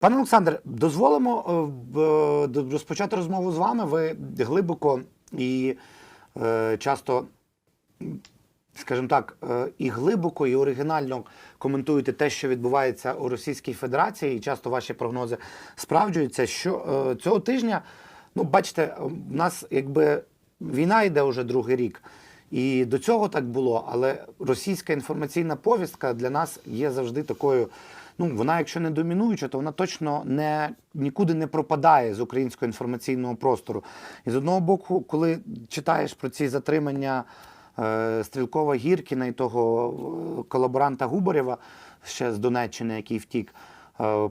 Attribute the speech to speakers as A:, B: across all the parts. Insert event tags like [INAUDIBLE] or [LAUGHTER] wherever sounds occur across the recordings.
A: Пане Олександр, дозволимо е, до- розпочати розмову з вами. Ви глибоко і е, часто, скажімо так, е, і глибоко, і оригінально коментуєте те, що відбувається у Російській Федерації, і часто ваші прогнози справджуються. Що е, цього тижня, ну, бачите, в нас якби війна йде вже другий рік. І до цього так було, але російська інформаційна повістка для нас є завжди такою. Ну, вона, якщо не домінуюча, то вона точно не нікуди не пропадає з українського інформаційного простору. І з одного боку, коли читаєш про ці затримання е, Стрілкова Гіркіна і того е, колаборанта Губарєва ще з Донеччини, який втік, е,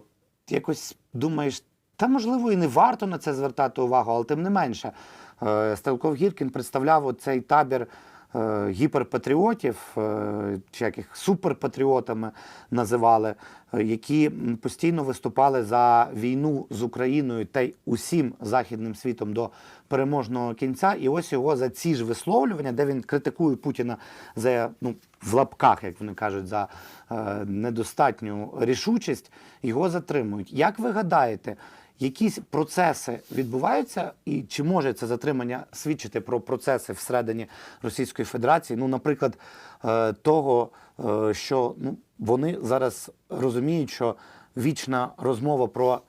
A: якось думаєш, та можливо і не варто на це звертати увагу, але тим не менше. Е, Стрілков Гіркін представляв цей табір гіперпатріотів, е, чи як їх суперпатріотами називали, е, які постійно виступали за війну з Україною та й усім західним світом до переможного кінця. І ось його за ці ж висловлювання, де він критикує Путіна за ну в лапках, як вони кажуть, за е, недостатню рішучість, його затримують. Як ви гадаєте? Якісь процеси відбуваються, і чи може це затримання свідчити про процеси всередині Російської Федерації? Ну, наприклад, е, того, е, що ну, вони зараз розуміють, що вічна розмова про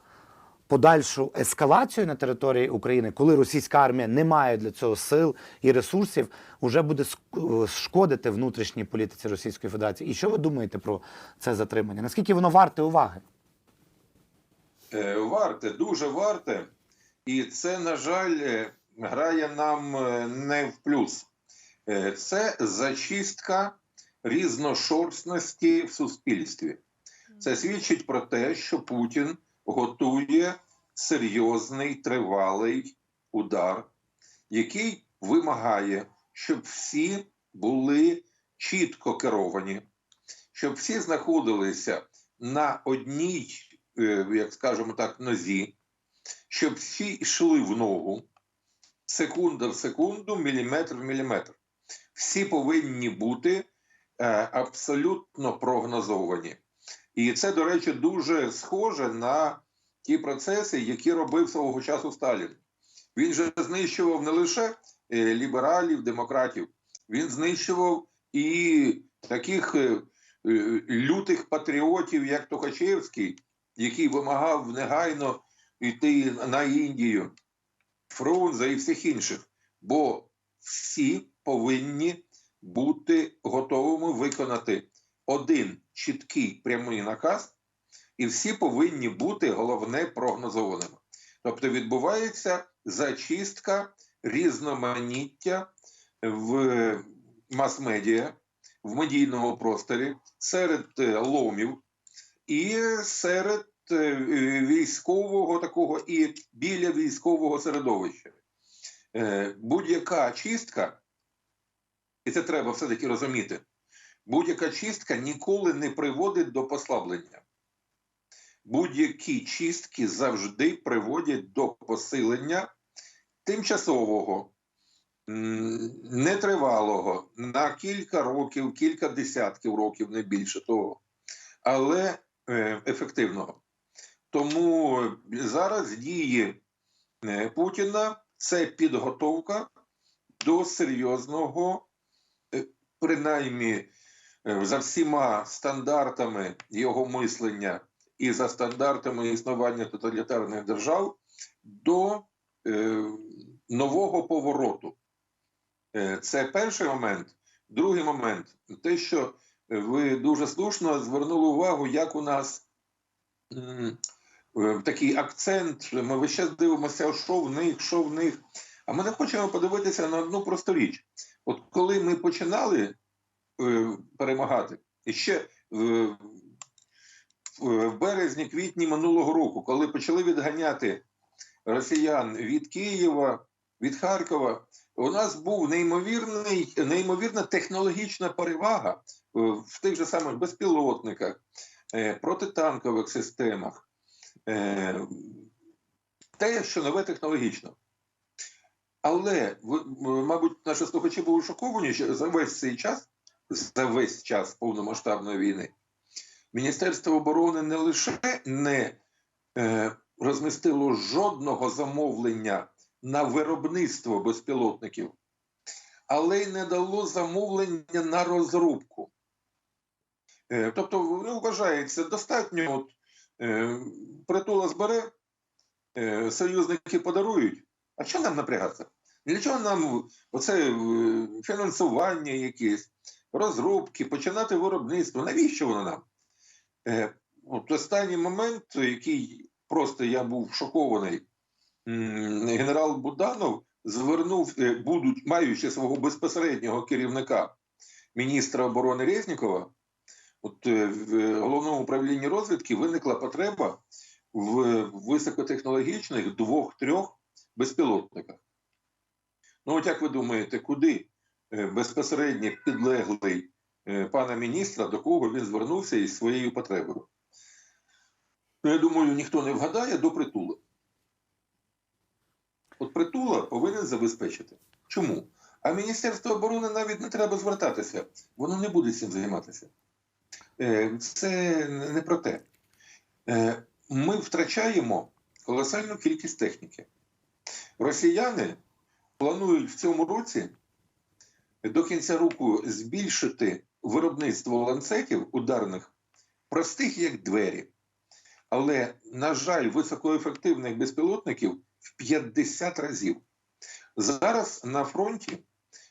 A: подальшу ескалацію на території України, коли російська армія не має для цього сил і ресурсів, вже буде е, шкодити внутрішній політиці Російської Федерації. І що ви думаєте про це затримання? Наскільки воно варте уваги?
B: Е, Варте, дуже варте. І це, на жаль, е, грає нам е, не в плюс. Це зачистка різношорстності в суспільстві. Це свідчить про те, що Путін готує серйозний тривалий удар, який вимагає, щоб всі були чітко керовані, щоб всі знаходилися на одній як скажемо так, нозі, щоб всі йшли в ногу секунда в секунду, міліметр в міліметр. Всі повинні бути е, абсолютно прогнозовані. І це, до речі, дуже схоже на ті процеси, які робив свого часу Сталін. Він же знищував не лише е, лібералів, демократів, він знищував і таких е, е, лютих патріотів, як Тухачевський, який вимагав негайно йти на Індію, Фрунзе і всіх інших. Бо всі повинні бути готовими виконати один чіткий прямий наказ, і всі повинні бути головне прогнозованими. Тобто відбувається зачистка різноманіття в мас-медіа, в медійному просторі серед е, ломів і серед е, військового такого і біля військового середовища. Е, Будь-яка чистка, і це треба все-таки розуміти, будь-яка чистка ніколи не приводить до послаблення. Будь-які чистки завжди приводять до посилення тимчасового, нетривалого, на кілька років, кілька десятків років, не більше того, але е, ефективного. Тому зараз дії е, Путіна це підготовка до серйозного, е, принаймні е, за всіма стандартами його мислення і за стандартами існування тоталітарних держав до е, нового повороту. Е, Це перший момент. Другий момент те, що ви дуже слушно звернули увагу, як у нас е, такий акцент. Ми весь час дивимося, що в них, що в них. А ми не хочемо подивитися на одну просту річ. От коли ми починали е, перемагати, і ще в, в березні, квітні минулого року, коли почали відганяти росіян від Києва, від Харкова, у нас був неймовірний, неймовірна технологічна перевага в тих же самих безпілотниках, е, протитанкових системах. Е, Те, що нове технологічно. Але, мабуть, наші слухачі були шоковані, що за весь цей час, за весь час повномасштабної війни, Міністерство оборони не лише не е, розмістило жодного замовлення на виробництво безпілотників, але й не дало замовлення на розробку. Е, Тобто, ну, вважається, достатньо от, е, притула збере, союзники подарують. А що нам напрягатися? Для чого нам оце е, фінансування якесь, розробки, починати виробництво? Навіщо воно нам? От останній момент, який просто я був шокований, генерал Буданов звернув, будуть, маючи свого безпосереднього керівника, міністра оборони Резнікова, от е, в головному управлінні розвідки виникла потреба в високотехнологічних двох-трьох безпілотниках. Ну, от як ви думаєте, куди е, безпосередньо підлеглий е, пана міністра, до кого він звернувся із своєю потребою? Ну, я думаю, ніхто не вгадає до притула. От притула повинен забезпечити. Чому? А Міністерство оборони навіть не треба звертатися, воно не буде цим займатися. Е, Це не про те. Е, Ми втрачаємо колосальну кількість техніки. Росіяни планують в цьому році до кінця року збільшити виробництво ланцетів ударних простих як двері. Але, на жаль, високоефективних безпілотників в 50 разів. Зараз на фронті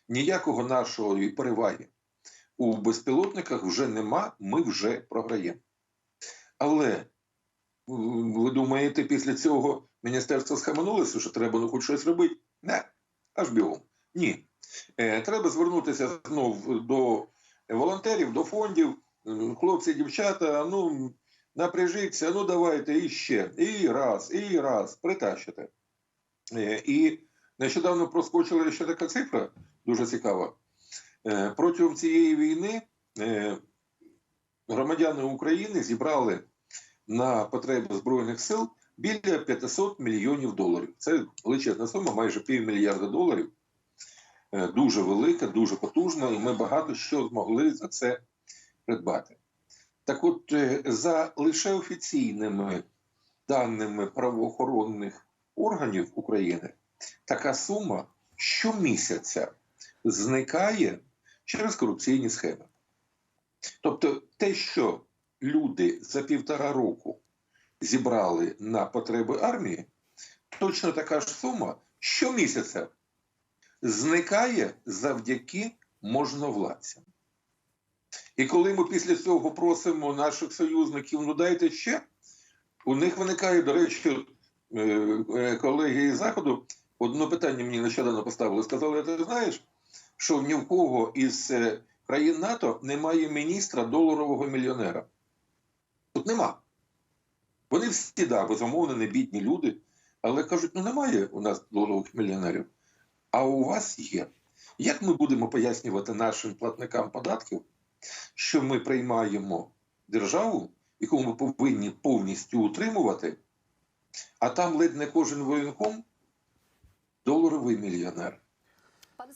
B: ніякого нашої переваги у безпілотниках вже нема, ми вже програємо. Але ви думаєте, після цього міністерство схаменулося, що треба ну, хоч щось робити? Не, аж бігом. Ні. Е, треба звернутися знов до волонтерів, до фондів. Хлопці, дівчата, ну напряжіться, ну давайте іще. І раз, і раз, притащите. Е, І нещодавно проскочила ще така цифра, дуже цікава. Е, Протягом цієї війни е, громадяни України зібрали на потреби Збройних сил біля 500 мільйонів доларів. Це величезна сума, майже півмільярда доларів. Е, Дуже велика, дуже потужна, і ми багато що змогли за це придбати. Так от, за лише офіційними даними правоохоронних органів України, така сума щомісяця зникає через корупційні схеми. Тобто, те, що люди за півтора року зібрали на потреби армії, точно така ж сума щомісяця зникає завдяки можновладцям. І коли ми після цього просимо наших союзників, ну дайте ще, у них виникає, до речі, е, е, колеги із Заходу одне питання мені нещодавно поставили. Сказали, ти знаєш, що ні в кого із е, країн НАТО немає міністра доларового мільйонера. Тут нема. Вони всі, да, безумовно, не бідні люди, але кажуть, ну немає у нас доларових мільйонерів, а у вас є. Як ми будемо пояснювати нашим платникам податків, що ми приймаємо державу, яку ми повинні повністю утримувати, а там ледь не кожен воєнком доларовий мільйонер.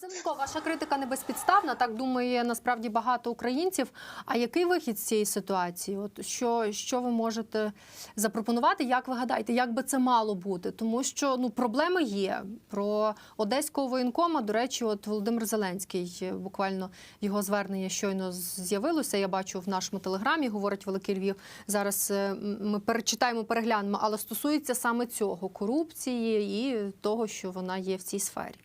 C: Зеленко, ваша критика не безпідставна. Так думає насправді багато українців. А який вихід з цієї ситуації? От що, що ви можете запропонувати? Як ви гадаєте, як би це мало бути? Тому що ну проблеми є. Про одеського воєнкома, до речі, от Володимир Зеленський, буквально його звернення щойно з'явилося. Я бачу в нашому телеграмі, говорить Великий Львів. Зараз е, ми перечитаємо, переглянемо, але стосується саме цього корупції і того, що вона є в цій сфері.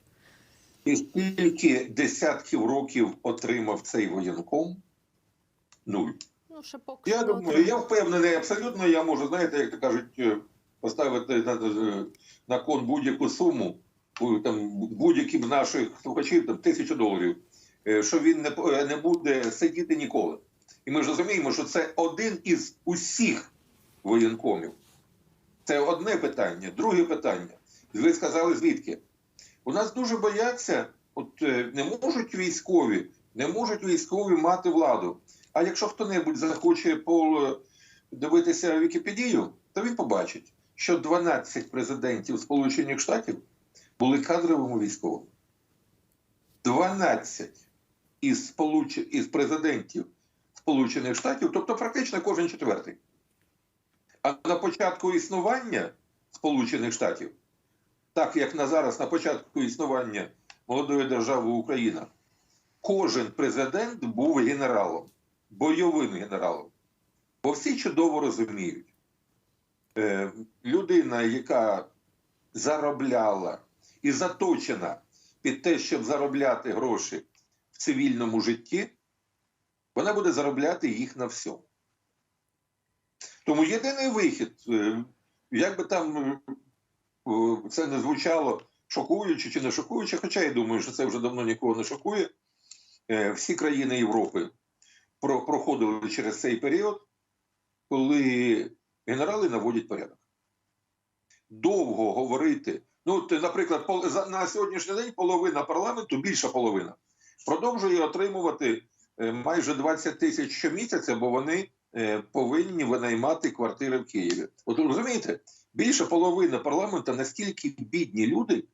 B: І скільки десятків років отримав цей воєнком? Нуль.
C: Ну, ще поки
B: Я думаю, я впевнений, абсолютно я можу, знаєте, як то кажуть, е, поставити на, на- кон будь-яку суму, там будь-які б наших слухачів там тисячу доларів, е, що він не, не буде сидіти ніколи. І ми ж розуміємо, що це один із усіх воєнкомів. Це одне питання. Друге питання. Ви сказали звідки? У нас дуже бояться, от е, не можуть військові, не можуть військові мати владу. А якщо хто-небудь захоче подивитися Вікіпедію, то він побачить, що 12 президентів Сполучених Штатів були кадровими військовими. 12 із, сполуч... із президентів Сполучених Штатів, тобто практично кожен четвертий. А на початку існування Сполучених Штатів, так як на зараз на початку існування молодої держави Україна, кожен президент був генералом, бойовим генералом. Бо всі чудово розуміють, е, людина, яка заробляла і заточена під те, щоб заробляти гроші в цивільному житті, вона буде заробляти їх на всьому. Тому єдиний вихід, е, як би там це не звучало шокуюче чи не шокуюче, хоча я думаю, що це вже давно нікого не шокує. Е, Всі країни Європи проходили через цей період, коли генерали наводять порядок. Довго говорити. Ну, наприклад, на сьогоднішній день половина парламенту, більша половина, продовжує отримувати е, майже 20 тисяч щомісяця, бо вони е, повинні винаймати квартири в Києві. От розумієте, більша половина парламенту настільки бідні люди,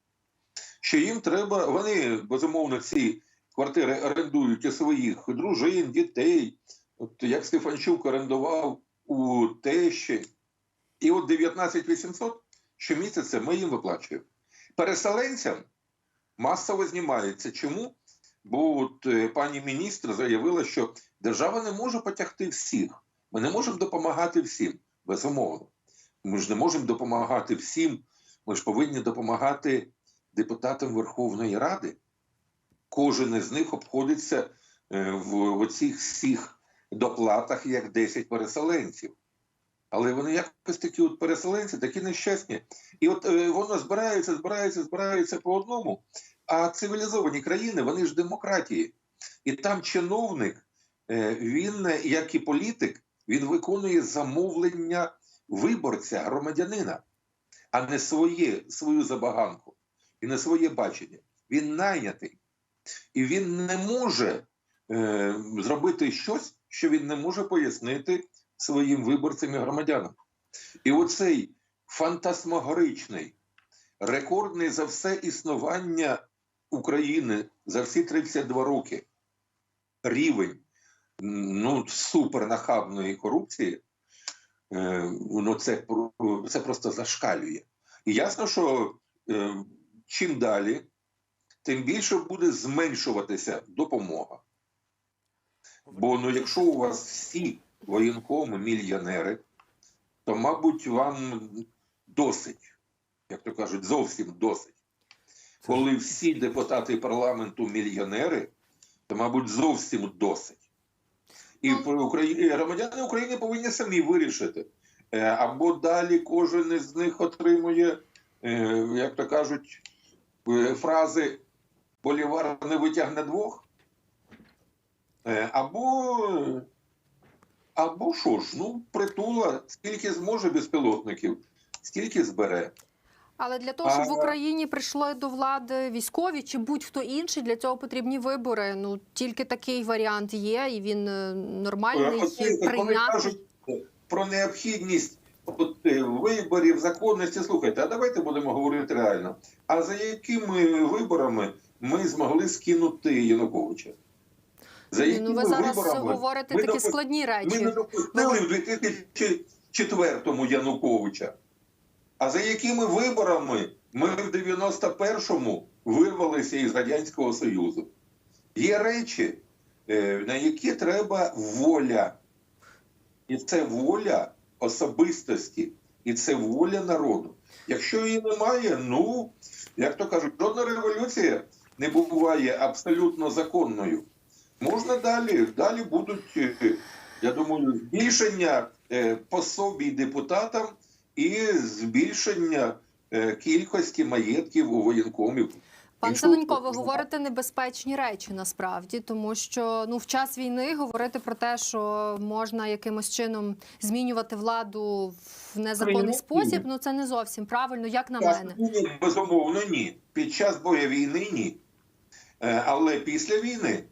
B: що їм треба, вони безумовно ці квартири орендують у своїх дружин, дітей. От як Стефанчук орендував у тещі. І от 19 800 щомісяця ми їм виплачуємо. Переселенцям масово знімається. Чому? Бо от е, пані міністр заявила, що держава не може потягти всіх. Ми не можемо допомагати всім, безумовно. Ми ж не можемо допомагати всім. Ми ж повинні допомагати депутатам Верховної Ради. Кожен із них обходиться е, в оцих всіх доплатах як 10 переселенців. Але вони якось такі от переселенці, такі нещасні. І от е, воно збирається, збирається, збирається по одному. А цивілізовані країни, вони ж демократії. І там чиновник, е, він, як і політик, він виконує замовлення виборця, громадянина, а не своє, свою забаганку і не своє бачення. Він найнятий. І він не може е, зробити щось, що він не може пояснити своїм виборцям і громадянам. І оцей фантасмагоричний, рекордний за все існування України за всі 32 роки рівень ну, супернахабної корупції, ну, це, це просто зашкалює. І ясно, що е, чим далі, тим більше буде зменшуватися допомога. Бо ну, якщо у вас всі воєнкоми мільйонери, то, мабуть, вам досить, як то кажуть, зовсім досить. Коли всі депутати парламенту мільйонери, то, мабуть, зовсім досить. І громадяни України повинні самі вирішити. Е, Або далі кожен із них отримує, е, як то кажуть, е, фрази Болівар не витягне двох. Або, або що ж, ну, притула, скільки зможе безпілотників, стільки збере.
C: Але для того, щоб в Україні прийшли до влади військові чи будь-хто інший, для цього потрібні вибори. Ну тільки такий варіант є, і він е, нормальний,
B: Оце, кажуть про необхідність от, е, виборів, законності. Слухайте, а давайте будемо говорити реально. А за якими виборами ми змогли скинути Януковича? За
C: Ні, Ну ви зараз говорите
B: ми
C: такі
B: допу-
C: складні
B: Ми
C: речі.
B: не допустили в 2004-му Януковича. А за якими виборами ми в 91-му вирвалися із Радянського Союзу? Є речі, е, на які треба воля. І це воля особистості, і це воля народу. Якщо її немає, ну, як то кажуть, жодна революція не буває абсолютно законною. Можна далі. Далі будуть, е, я думаю, збільшення е, пособій депутатам і збільшення е, кількості маєтків у воєнкомів.
C: Пан
B: Іншого
C: ви говорите небезпечні речі насправді, тому що ну в час війни говорити про те, що можна якимось чином змінювати владу в незаконний спосіб, ну це не зовсім правильно, як на
B: Час
C: мене.
B: безумовно, ні. Під час бою війни ні. Е, Але після війни,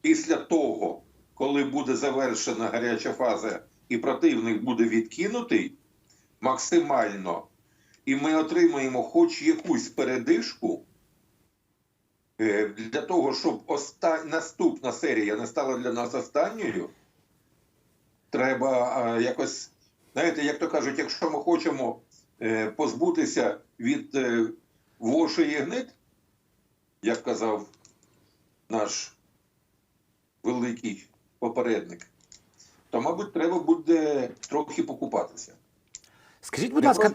B: після того, коли буде завершена гаряча фаза і противник буде відкинутий максимально, і ми отримаємо хоч якусь передишку е, для того, щоб оста... наступна серія не стала для нас останньою, треба е, якось Знаєте, як то кажуть, якщо ми хочемо е, позбутися від е, вошої гнит, як казав наш великий попередник, то, мабуть, треба буде трохи покупатися.
A: Скажіть, будь ласка,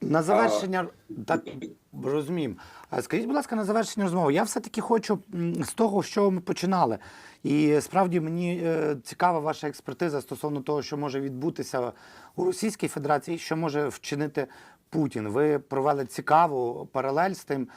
A: на завершення так [CLEARS THROAT] розуміємо. А скажіть, будь ласка, на завершення розмови. Я все-таки хочу з того, що ми починали. І справді мені е, цікава ваша експертиза стосовно того, що може відбутися у Російській Федерації, що може вчинити Путін. Ви провели цікаву паралель з тим,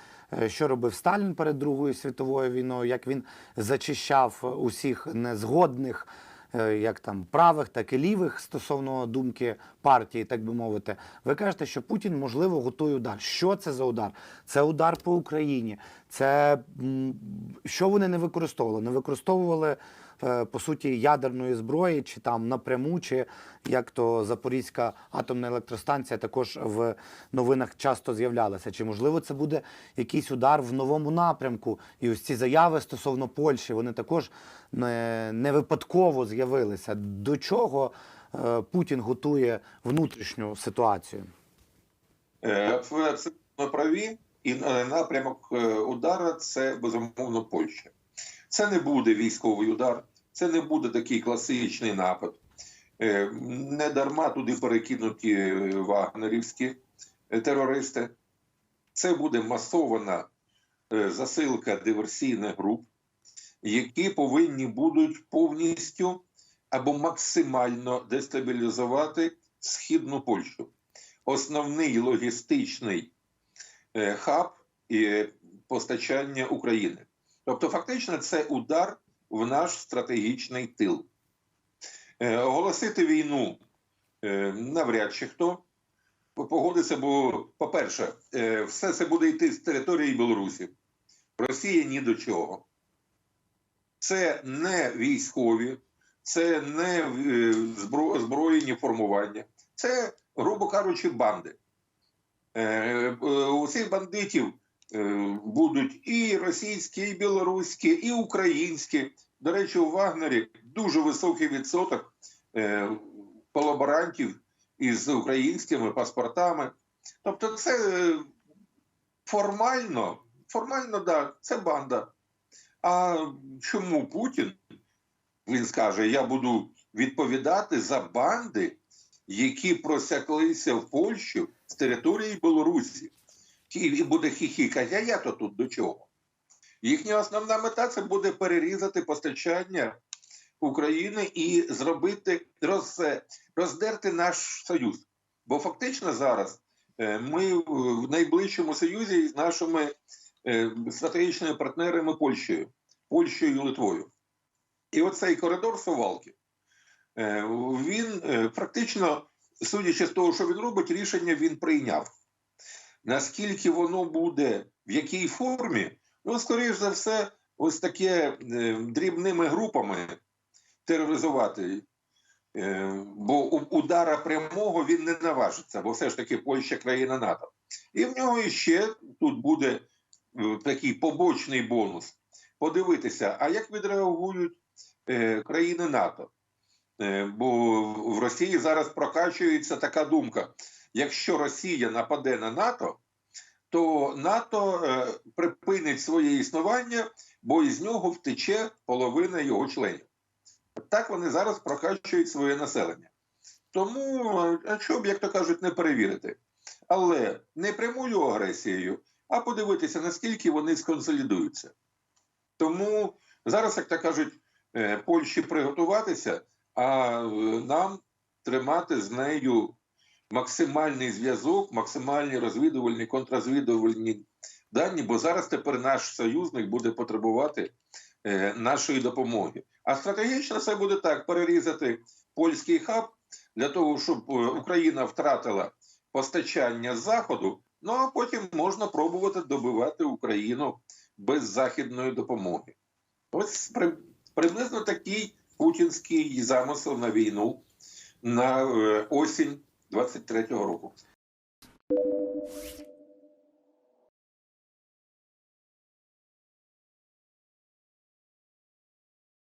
A: е, що робив Сталін перед Другою світовою війною, як він зачищав усіх незгодних. Е, Як там правих, так і лівих стосовно думки партії, так би мовити, ви кажете, що Путін можливо готує удар. Що це за удар? Це удар по Україні. Це що вони не використовували? Не використовували по суті ядерної зброї, чи там напряму, чи як то Запорізька атомна електростанція також в новинах часто з'являлася. Чи можливо це буде якийсь удар в новому напрямку? І ось ці заяви стосовно Польщі, вони також не, не випадково з'явилися. До чого е, Путін готує внутрішню ситуацію?
B: Е, Ви абсолютно праві, і е, напрямок е, удара це безумовно Польща. Це не буде військовий удар, це не буде такий класичний напад. Е, Не дарма туди перекинуті е, вагнерівські е, терористи. Це буде масована засилка диверсійних груп, які повинні будуть повністю або максимально дестабілізувати східну Польщу основний логістичний хаб і постачання України. Тобто, фактично, це удар в наш стратегічний тил. Е, Оголосити війну е, навряд чи хто погодиться, бо, по-перше, е, все це буде йти з території Білорусі. Росія ні до чого. Це не військові, це не збро- збройні формування. Це, грубо кажучи, банди. Е, У цих бандитів будуть і російські, і білоруські, і українські. До речі, у Вагнері дуже високий відсоток е, колаборантів із українськими паспортами. Тобто, це е, формально, формально, да, це банда. А чому Путін? Він скаже: я буду відповідати за банди, які просяклися в Польщу з території Білорусі. І буде хіхікати, а я то тут до чого? Їхня основна мета це буде перерізати постачання України і зробити роз, роздерти наш союз. Бо фактично зараз е, ми в найближчому союзі з нашими е, стратегічними партнерами Польщею, Польщею і Литвою. І оцей коридор Сувалки, е, він практично, судячи з того, що він робить, рішення він прийняв. Наскільки воно буде, в якій формі, ну, скоріш за все, ось таке е, дрібними групами тероризувати. Е, бо удара прямого він не наважиться, бо все ж таки Польща країна НАТО. І в нього ще тут буде е, такий побочний бонус. Подивитися, а як відреагують країни НАТО? Бо в Росії зараз прокачується така думка: якщо Росія нападе на НАТО, то НАТО е, припинить своє існування, бо із нього втече половина його членів. Так вони зараз прокачують своє населення. Тому, е, що б, як то кажуть, не перевірити. Але не прямою агресією, а подивитися, наскільки вони сконсолідуються. Тому зараз, як то кажуть, е, Польщі приготуватися, а нам тримати з нею максимальний зв'язок, максимальні розвідувальні, контррозвідувальні дані, бо зараз тепер наш союзник буде потребувати е, нашої допомоги. А стратегічно це буде так: перерізати польський хаб для того, щоб е, Україна втратила постачання з заходу. Ну а потім можна пробувати добивати Україну без західної допомоги. Ось при, приблизно такий путінський замисел на війну на е, осінь 23-го року.